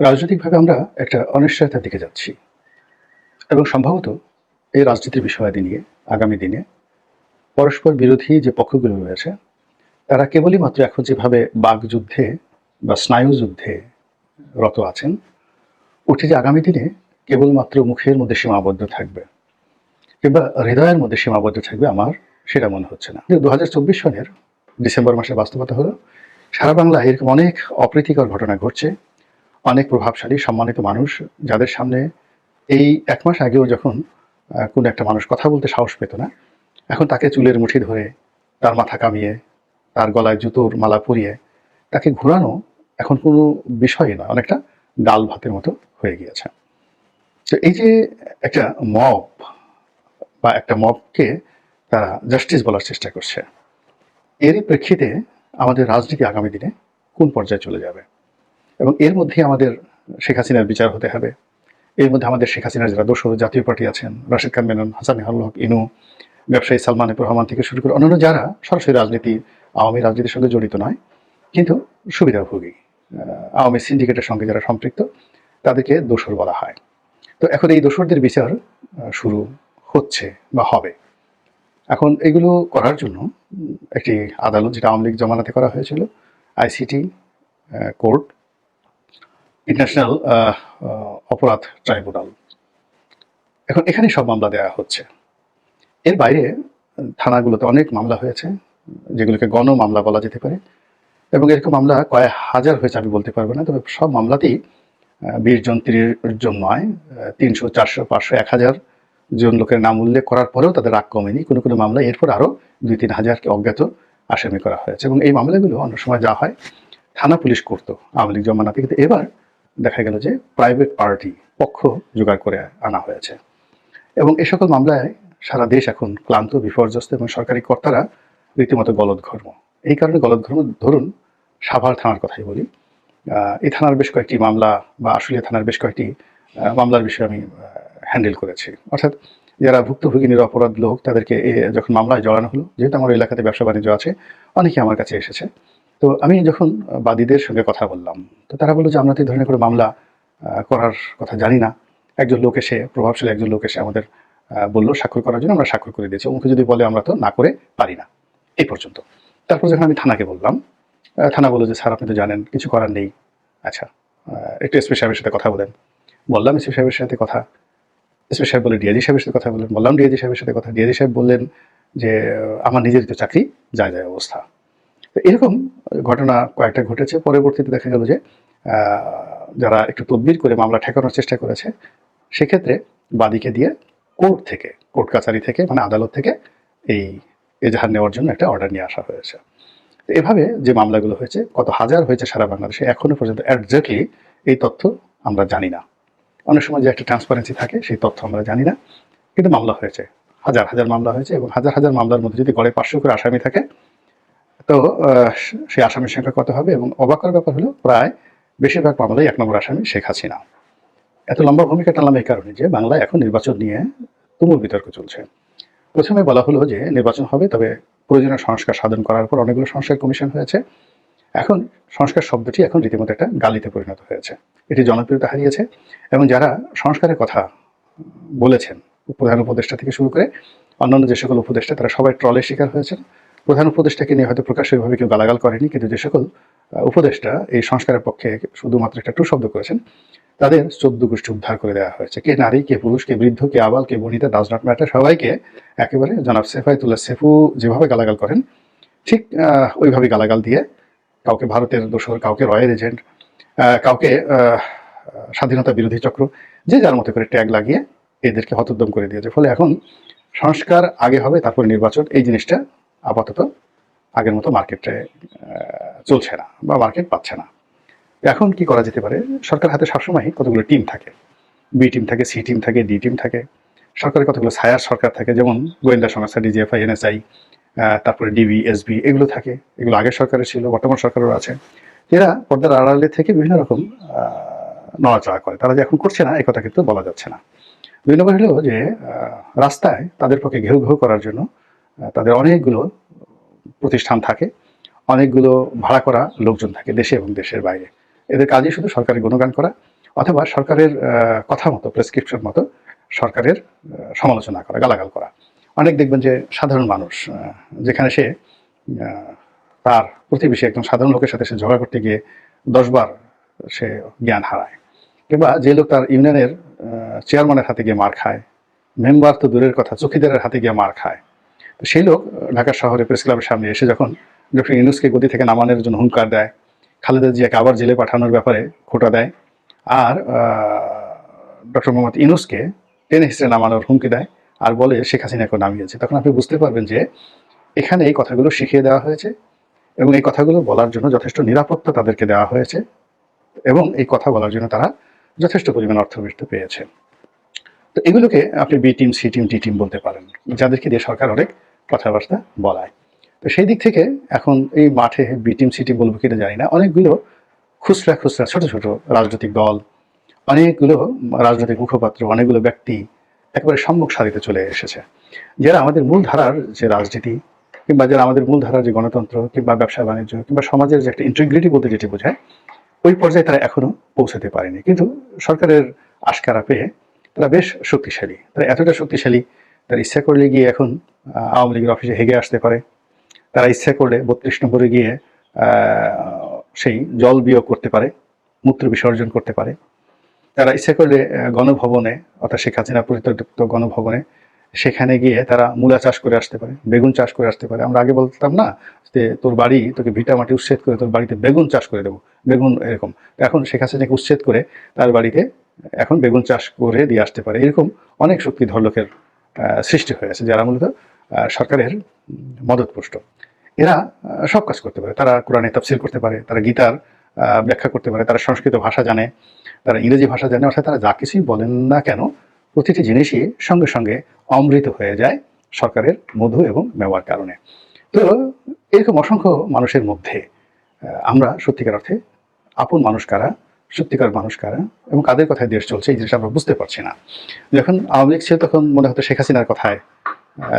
রাজনৈতিকভাবে আমরা একটা অনিশ্চয়তার দিকে যাচ্ছি। এবং সম্ভবত এই রাজনীতির বিষয়াদি নিয়ে, আগামী দিনে পরস্পর বিরোধী যে পক্ষগুলো রয়েছে, তারা কেবলই মাত্র এখন যেভাবে বাগযুদ্ধে বা স্নায়ুযুদ্ধে রত আছেন, ওটি যে আগামী দিনে কেবলমাত্র মুখের মধ্যে সীমাবদ্ধ থাকবে কিংবা হৃদয়ের মধ্যে সীমাবদ্ধ থাকবে আমার সেটা মনে হচ্ছে না। দু হাজার চব্বিশ সনের ডিসেম্বর মাসের বাস্তবতা হলো, সারা বাংলায় এরকম অনেক অপ্রীতিকর ঘটনা ঘটছে। অনেক প্রভাবশালী, সম্মানিত মানুষ, যাদের সামনে এই এক মাস আগেও যখন কোনো একটা মানুষ কথা বলতে সাহস পেত না, এখন তাকে চুলের মুঠি ধরে তার মাথা কামিয়ে, তার গলায় জুতোর মালা পরিয়ে তাকে ঘোরানো এখন কোনো বিষয়ই নয়, অনেকটা ডাল ভাতের মতো হয়ে গিয়েছে। তো এই যে একটা মব বা একটা মবকে তারা জাস্টিস বলার চেষ্টা করছে, এরই প্রেক্ষিতে আমাদের রাজনীতি আগামী দিনে কোন পর্যায়ে চলে যাবে? এবং এর মধ্যে আমাদের শেখ হাসিনার বিচার হতে হবে। এর মধ্যে আমাদের শেখ হাসিনার যারা দোসর জাতীয় পার্টি আছেন, রাশেদ খান মেনন, হাসান হক, ইনু, ব্যবসায়ী সালমান রহমান থেকে শুরু করে অন্যান্য যারা সরাসরি রাজনীতি, আওয়ামী রাজনীতির সঙ্গে জড়িত নয়, কিন্তু সুবিধাভোগী আওয়ামী সিন্ডিকেটের সঙ্গে যারা সম্পৃক্ত, তাদেরকে দোসর বলা হয়। তো এখন এই দোসরদের বিচার শুরু হচ্ছে বা হবে। এখন এগুলো করার জন্য একটি আদালত, যেটা আওয়ামী লীগ জমানাতে করা হয়েছিল, আইসিটি কোর্ট ইন্টারন্যাশনাল অপরাধ ট্রাইব্যুনাল। এখন এখানে সব মামলা দেওয়া হচ্ছে। এর বাইরে থানাগুলোতে অনেক মামলা হয়েছে, যেগুলোকে গণ মামলা বলা যেতে পারে, এবং এরকম মামলা কয়েক হাজার হয়েছে আমি বলতে পারব না, তবে সব মামলাতেই বিশ জন, তিরিশ জন নয় তিনশো, চারশো, পাঁচশো, এক হাজার জন লোকের নাম উল্লেখ করার পরেও তাদের রাগ কমেনি। কোনো কোনো মামলা এরপর আরও দুই তিন হাজারকে অজ্ঞাত আসামি করা হয়েছে, এবং এই মামলাগুলো অন্য সময় যা হয় থানা পুলিশ করতো আওয়ামী লীগ জমানাতে। কিন্তু এবার দেখা গেল যে প্রাইভেট পার্টি পক্ষ জোগাড় করে আনা হয়েছে। এবং এ সকল মামলায় সারা দেশ এখন ক্লান্ত, বিপর্যস্ত এবং সরকারি কর্তারা রীতিমতো গলদঘর্ম। এই কারণে গলদঘর্ম, ধরুন সাভার থানার কথাই বলি। এই থানার বেশ কয়েকটি মামলা বা আশুলিয়া থানার বেশ কয়েকটি মামলার বিষয়ে আমি হ্যান্ডেল করেছি। অর্থাৎ যারা ভুক্তভোগী নিরপরাধ লোক, তাদেরকে যখন মামলায় জড়ানো হলো, যেহেতু আমার এলাকাতে ব্যবসা বাণিজ্য আছে, অনেকে আমার কাছে এসেছে। তো আমি যখন বাদীদের সঙ্গে কথা বললাম, তো তারা বলল যে, আমরা তো এই ধরনের করে মামলা করার কথা জানি না। একজন লোক এসে, প্রভাবশালী একজন লোক এসে আমাদের বলল স্বাক্ষর করার জন্য, আমরা স্বাক্ষর করে দিয়েছি। অমুকে যদি বলে আমরা তো না করে পারি না। এই পর্যন্ত। তারপর যখন আমি থানাকে বললাম থানা বলল যে, স্যার, আপনি তো জানেন, কিছু করার নেই। আচ্ছা একটু এসপি সাহেবের সাথে কথা বলেন। বললাম, এসপি সাহেবের সাথে কথা এসপি সাহেব বলে ডিআইজি সাহেবের সাথে কথা বললেন। বললাম, ডিআইজি সাহেবের সাথে কথা, ডিআইজি সাহেব বললেন যে, আমার নিজের তো চাকরি যায় যায় অবস্থা। এরকম ঘটনা কয়েকটা ঘটেছে। পরবর্তীতে দেখা গেল যে যারা একটু তদবির করে মামলা ঠেকানোর চেষ্টা করেছে, সেক্ষেত্রে বাদীকে দিয়ে কোর্ট থেকে, কোর্ট কাছারি থেকে মানে আদালত থেকে এই এজাহার নেওয়ার জন্য একটা অর্ডার নিয়ে আসা হয়েছে। এভাবে যে মামলাগুলো হয়েছে, কত হাজার হয়েছে সারা বাংলাদেশে এখনও পর্যন্ত একজাক্টলি এই তথ্য আমরা জানি না। অনেক সময় যে একটা ট্রান্সপারেন্সি থাকে, সেই তথ্য আমরা জানি না। কিন্তু মামলা হয়েছে। হাজার হাজার মামলা হয়েছে এবং হাজার হাজার মামলার মধ্যে যদি গড়ে পাঁচশো করে আসামি থাকে তো সেই আসামির সংখ্যা কত হবে এবং অবাক করার ব্যাপার হলো প্রায় বেশিরভাগ মামলায় এক নম্বর আসামি শেখ হাসিনা। এত লম্বা ভূমিকা টানলাম এই কারণে যে বাংলায় এখন নির্বাচন নিয়ে তুমুল বিতর্ক চলছে। প্রথমে বলা হলো যে নির্বাচন হবে, তবে প্রয়োজনীয় সংস্কার সাধন করার পর অনেকগুলো সংস্কার কমিশন হয়েছে। এখন সংস্কার শব্দটি এখন রীতিমতো একটা গালিতে পরিণত হয়েছে। এটি জনপ্রিয়তা হারিয়েছে এবং যারা সংস্কারের কথা বলেছেন, প্রধান উপদেষ্টা থেকে শুরু করে অন্যান্য যে সকল উপদেষ্টা, তারা সবাই ট্রলের শিকার হয়েছেন। প্রধান উপদেষ্টাকে নিয়ে হয়তো প্রকাশ্যভাবে কেউ গালাগাল করেনি, কিন্তু যে সকল উপদেষ্টা এই সংস্কারের পক্ষে শুধুমাত্র একটা টু শব্দ করেছেন, তাদের চোদ্দ গোষ্ঠী উদ্ধার করে দেওয়া হয়েছে। কে নারী, কে পুরুষ, কে বৃদ্ধ, কে আবাল, কে বনিতা ডাজ নট ম্যাটার, সবাইকে একেবারে জনাব সেফায়তুল্লাহ সেফু যেভাবে গালাগাল করেন, ঠিক ওইভাবে গালাগাল দিয়ে কাউকে ভারতের দোসর কাউকে রয়্যাল এজেন্ট কাউকে স্বাধীনতা বিরোধী চক্র, যে যার মতো করে ট্যাগ লাগিয়ে এদেরকে হতোদ্যম করে দিয়েছে। ফলে এখন সংস্কার আগে হবে, তারপর নির্বাচন, এই জিনিসটা আপাতত আগের মতো মার্কেটে চলছে না বা মার্কেট পাচ্ছে না। এখন কি করা যেতে পারে? সরকার হাতে সবসময় কতগুলো টিম থাকে। বি টিম থাকে, সি টিম থাকে, ডি টিম থাকে। সরকারের কতগুলো ছায়ার সরকার থাকে, যেমন গোয়েন্দা সংস্থা, ডিজিএফআই, এনএসআই তারপরে ডিবি, এসবি, এগুলো থাকে। এগুলো আগের সরকারের ছিল, বর্তমান সরকারেরও আছে। এরা পর্দার আড়ালে থেকে বিভিন্ন রকম নড়াচড়া করে। তারা যে এখন করছে না এই কথা কিন্তু বলা যাচ্ছে না। দুই নম্বর হলো যে রাস্তায় তাদের পক্ষে ঘেউ ঘেউ করার জন্য তাদের অনেকগুলো প্রতিষ্ঠান থাকে, অনেকগুলো ভাড়া করা লোকজন থাকে দেশে এবং দেশের বাইরে। এদের কাজই শুধু সরকারের গুণগান করা অথবা সরকারের কথা মতো প্রেসক্রিপশন মতো সরকারের সমালোচনা করা, গালাগাল করা। অনেক দেখবেন যে সাধারণ মানুষ যেখানে সে তার প্রতিবেশী একজন সাধারণ লোকের সাথে সে ঝগড়া করতে গিয়ে দশবার সে জ্ঞান হারায়। কিংবা যে লোক তার ইউনিয়নের চেয়ারম্যানের হাতে গিয়ে মার খায় মেম্বার তো দূরের কথা, চৌকিদারের হাতে গিয়ে মার খায় তো সেই লোক ঢাকা শহরে প্রেস ক্লাবের সামনে এসে যখন ডক্টর ইউনুসকে গদি থেকে নামানোর জন্য হুঙ্কার দেয়, খালেদা জিয়াকে আবার জেলে পাঠানোর ব্যাপারে খোটা দেয় আর ডক্টর মোহাম্মদ ইউনুসকে টেনে হিসেবে নামানোর হুমকি দেয় আর বলে, শেখ হাসিনাকে নামিয়েছে। তখন আপনি বুঝতে পারবেন যে এখানে এই কথাগুলো শিখিয়ে দেওয়া হয়েছে এবং এই কথাগুলো বলার জন্য যথেষ্ট নিরাপত্তা তাদেরকে দেওয়া হয়েছে এবং এই কথা বলার জন্য তারা যথেষ্ট পরিমাণ অর্থবৃত্ত পেয়েছে। তো এগুলোকে আপনি B team C team T team বলতে পারেন, যাদেরকে দিয়ে সরকার অনেক কথাবার্তা বলায়। তো সেই দিক থেকে এখন এই মাঠে বি টিম সি টিম বলব কিনা জানি না, অনেকগুলো খুচরা খুচরা, ছোট ছোট রাজনৈতিক দল, অনেকগুলো রাজনৈতিক মুখপাত্র, অনেকগুলো ব্যক্তি একেবারে সম্মুখ সারিতে চলে এসেছে। যারা আমাদের মূল ধারার যে রাজনীতি কিংবা যারা আমাদের মূল ধারার যে গণতন্ত্র কিংবা ব্যবসা বাণিজ্য কিংবা সমাজের যে একটা ইন্টিগ্রিটি বলতে যেটি বোঝায়, ওই পর্যায়ে তারা এখনও পৌঁছাতে পারেনি। কিন্তু সরকারের আশকারা পেয়ে তারা বেশ শক্তিশালী। তারা এতটা শক্তিশালী, তারা ইচ্ছা করলে গিয়ে এখন আওয়ামী লীগের অফিসে হেগে আসতে পারে। তারা ইচ্ছা করলে বত্রিশ নম্বরে গিয়ে সেই জল বিয়োগ করতে পারে, মূত্র বিসর্জন করতে পারে। তারা ইচ্ছা করলে গণভবনে, অর্থাৎ শেখ হাসিনা পরিত্যক্ত গণভবনে, সেখানে গিয়ে তারা মূলা চাষ করে আসতে পারে, বেগুন চাষ করে আসতে পারে। আমরা আগে বলতাম না যে তোর বাড়ি, তোকে ভিটা মাটি উচ্ছেদ করে তোর বাড়িতে বেগুন চাষ করে দেবো। বেগুন এরকম। এখন শেখ হাসিনাকে উচ্ছেদ করে তার বাড়িতে এখন বেগুন চাষ করে দিয়ে আসতে পারে। এরকম অনেক শক্তিধর লোকের আহ, সৃষ্টি হয়েছে যারা মূলত সরকারের মদতপুষ্ট। এরা সব কাজ করতে পারে। তারা কোরআনে তাফসির করতে পারে তারা গীতার ব্যাখ্যা করতে পারে তারা সংস্কৃত ভাষা জানে তারা ইংরেজি ভাষা জানে অর্থাৎ তারা যা কিছুই বলেন না কেন প্রতিটি জিনিসই সঙ্গে সঙ্গে অমৃত হয়ে যায় সরকারের মধু এবং মেওয়ার কারণে। তো এরকম অসংখ্য মানুষের মধ্যে আমরা সত্যিকার অর্থে আপন মানুষ কারা সত্যিকার মানুষ কারা এবং কাদের কথায় দেশ চলছে, এই জিনিসটা আমরা বুঝতে পারছি না। যখন আওয়ামী লীগ ছিল তখন মনে হতো শেখ হাসিনার কথায়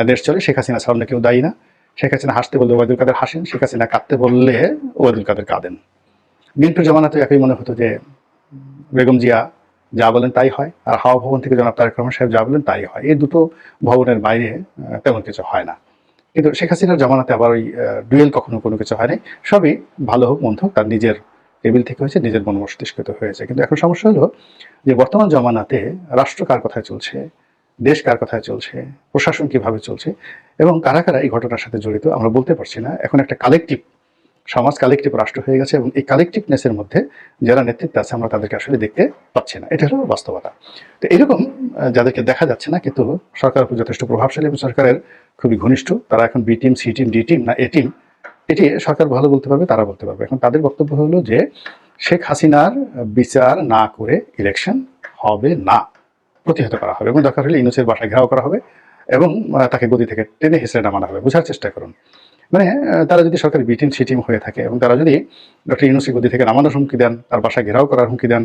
দেশ চলে, শেখ হাসিনা ছাড়া কেউ দায়ী না। শেখ হাসিনা হাসতে বললে ওবায়দুল কাদের হাসেন, শেখ হাসিনা কাঁদতে বললে ওবায়দুল কাদের কাঁদেন। বিএনপির জমানাতে একই মনে হতো যে, বেগম জিয়া যা বলেন তাই হয়, আর হাওয়া ভবন থেকে জনাব তারেক রহমান সাহেব যা বলেন তাই হয়। এই দুটো ভবনের বাইরে তেমন কিছু হয় না। কিন্তু শেখ হাসিনার জমানাতে আবার ওই ডুয়েল কখনো কোনো কিছু হয়নি। সবই ভালো হোক, মন্দ হোক, তার নিজের টেবিল থেকে হয়েছে, নিজের মন মস্তিষ্কৃত হয়েছে। কিন্তু এখন সমস্যা হলো যে বর্তমান জমানাতে রাষ্ট্র কার কথায় চলছে, দেশ কার কথায় চলছে, প্রশাসন কীভাবে চলছে, এবং কারা কারা এই ঘটনার সাথে জড়িত আমরা বলতে পারছি না। এখন একটা কালেকটিভ সমাজ কালেকটিভ রাষ্ট্র হয়ে গেছে এবং এই কালেকটিভনেসের মধ্যে যারা নেতৃত্বে আছে আমরা তাদেরকে আসলে দেখতে পাচ্ছি না। এটা হলো বাস্তবতা। তো এরকম যাদেরকে দেখা যাচ্ছে না, কিন্তু সরকার যথেষ্ট প্রভাবশালী এবং সরকারের খুবই ঘনিষ্ঠ, তারা এখন B team C team D team না এ টিম এটি সরকার ভালো বলতে পারবে, তারা বলতে পারবে। এখন তাদের বক্তব্য হলো যে, শেখ হাসিনার বিচার না করে ইলেকশন হবে না, প্রতিহত করা হবে এবং দরকার হলে ইউনুসের বাসায় ঘেরাও করা হবে এবং তাকে গদি থেকে টেনে হেসড়ে নামানো হবে। বোঝার চেষ্টা করুন। মানে তারা যদি সরকারি বি টিম সি টিম হয়ে থাকে এবং তারা যদি ডক্টর ইউনুসের গদি থেকে নামানোর হুমকি দেন, তার বাসায় ঘেরাও করার হুমকি দেন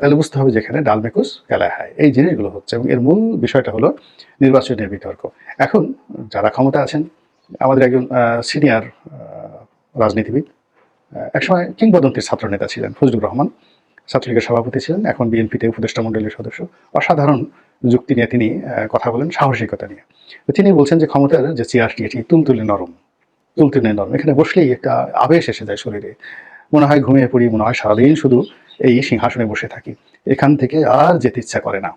তাহলে বুঝতে হবে যেখানে ডালমেকুস খেলায় হয়। এই জিনিসগুলো হচ্ছে এবং এর মূল বিষয়টা হলো নির্বাচনের বিতর্ক। এখন যারা ক্ষমতা আছেন, আমাদের একজন সিনিয়র রাজনীতিবিদ একসময় কিংবদন্তির ছাত্রনেতা ছিলেন, ফজলুর রহমান। ছাত্রলীগের সভাপতি ছিলেন, এখন বিএনপিতে উপদেষ্টা মণ্ডলীর সদস্য। অসাধারণ যুক্তি নিয়ে তিনি কথা বলেন, সাহসিকতা নিয়ে। তিনি বলছেন যে ক্ষমতার যে চেয়ারটি এটি তুলতুলে নরম তুলতুলে নরম। এখানে বসলেই একটা আবেশ এসে যায় শরীরে। মনে হয় ঘুমিয়ে পড়ি, মনে হয় সারাদিন শুধু এই সিংহাসনে বসে থাকি। এখান থেকে আর যেতে ইচ্ছা করে না।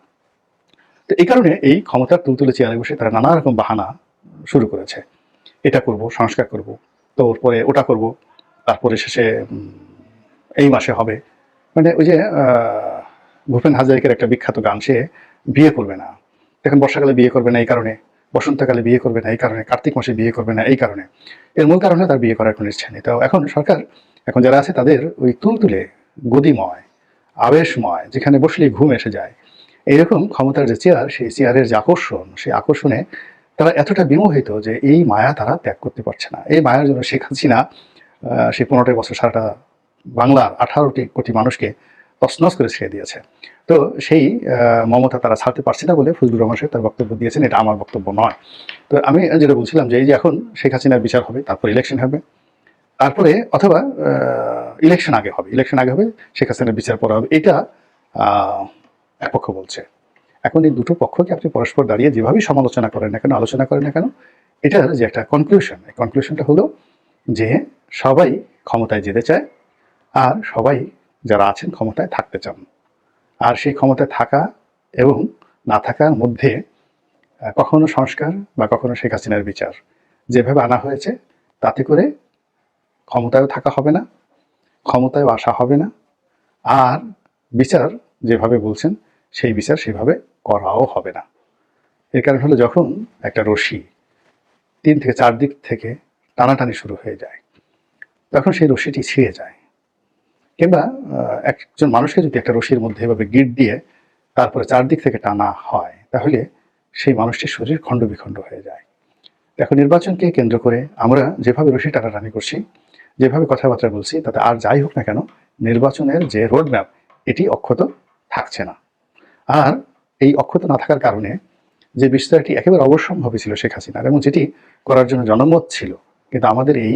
তো এই কারণে এই ক্ষমতার তুলতুলে চেয়ারে বসে তারা নানা রকম বাহানা শুরু করেছে। এটা করব, সংস্কার করব তো পরে ওটা করব। তারপরে শেষে এই মাসে হবে। মানে ওই যে ভূপেন হাজারিকের একটা বিখ্যাত গান, সে বিয়ে করবে না। এখন বর্ষাকালে বিয়ে করবে না এই কারণে, বসন্তকালে বিয়ে করবে না এই কারণে, কার্তিক মাসে বিয়ে করবে না এই কারণে। এর মূল কারণে তার বিয়ে করার কোনো ইচ্ছা নেই। তো এখন সরকার, এখন যারা আছে তাদের ওই তুলতুলে, গদিময়, আবেশময়, যেখানে বসলেই ঘুম এসে যায় এইরকম ক্ষমতার যে চেয়ার সেই চেয়ারের যে আকর্ষণ, সেই আকর্ষণে তারা এতটা বিমোহিত যে এই মায়া তারা ত্যাগ করতে পারছে না। এই মায়ার জন্য শেখ হাসিনা সেই পনেরোটি বছর সারাটা বাংলার আঠারোটি কোটি মানুষকে তছনছ করে ছেড়ে দিয়েছে। তো সেই মমতা তারা ছাড়তে পারছে না বলে ফজলুর রহমান সাহেব তার বক্তব্য দিয়েছেন এটা আমার বক্তব্য নয়। তো আমি যেটা বলছিলাম যে এই যে এখন শেখ হাসিনার বিচার হবে তারপর ইলেকশন হবে তারপরে অথবা ইলেকশন আগে হবে ইলেকশন আগে হবে শেখ হাসিনার বিচার পড়া হবে এটা আহ, এক পক্ষ বলছে। এখন এই দুটো পক্ষকে আপনি পরস্পর দাঁড়িয়ে যেভাবেই সমালোচনা করেন না কেন, আলোচনা করেন না কেন, এটার যে একটা কনক্লুশন এই কনক্লুশনটা হলো যে সবাই ক্ষমতায় যেতে চায় আর সবাই যারা আছেন ক্ষমতায় থাকতে চান। আর সেই ক্ষমতায় থাকা এবং না থাকার মধ্যে কখনো সংস্কার বা কখনো শেখ হাসিনার বিচার যেভাবে আনা হয়েছে, তাতে করে ক্ষমতায়ও থাকা হবে না, ক্ষমতায়ও আসা হবে না। আর বিচার যেভাবে বলছেন সেই বিচার সেভাবে করাও হবে না। এর কারণ হলো যখন একটা রশি তিন থেকে চার দিক থেকে টানাটানি শুরু হয়ে যায়, তখন সেই রশিটি ছিঁড়ে যায়। কিংবা একজন মানুষকে যদি একটা রশির মধ্যে এভাবে গিট দিয়ে তারপরে চারদিক থেকে টানা হয়, তাহলে সেই মানুষটির শরীর খণ্ড বিখণ্ড হয়ে যায়। এখন নির্বাচনকে কেন্দ্র করে আমরা যেভাবে রশি টানাটানি করছি, যেভাবে কথাবার্তা বলছি, তাতে আর যাই হোক না কেন, নির্বাচনের যে রোড ম্যাপ এটি অক্ষত থাকছে না। আর এই অক্ষত না থাকার কারণে যে বিস্তারটি একেবারে অবশ্যম্ভাবী ছিল শেখ হাসিনার এবং যেটি করার জন্য জনমত ছিল, কিন্তু আমাদের এই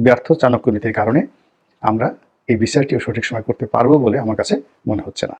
ব্যর্থ চাণক্য নীতির কারণে আমরা এই বিচারটিও সঠিক সময় করতে পারব বলে আমার কাছে মনে হচ্ছে না।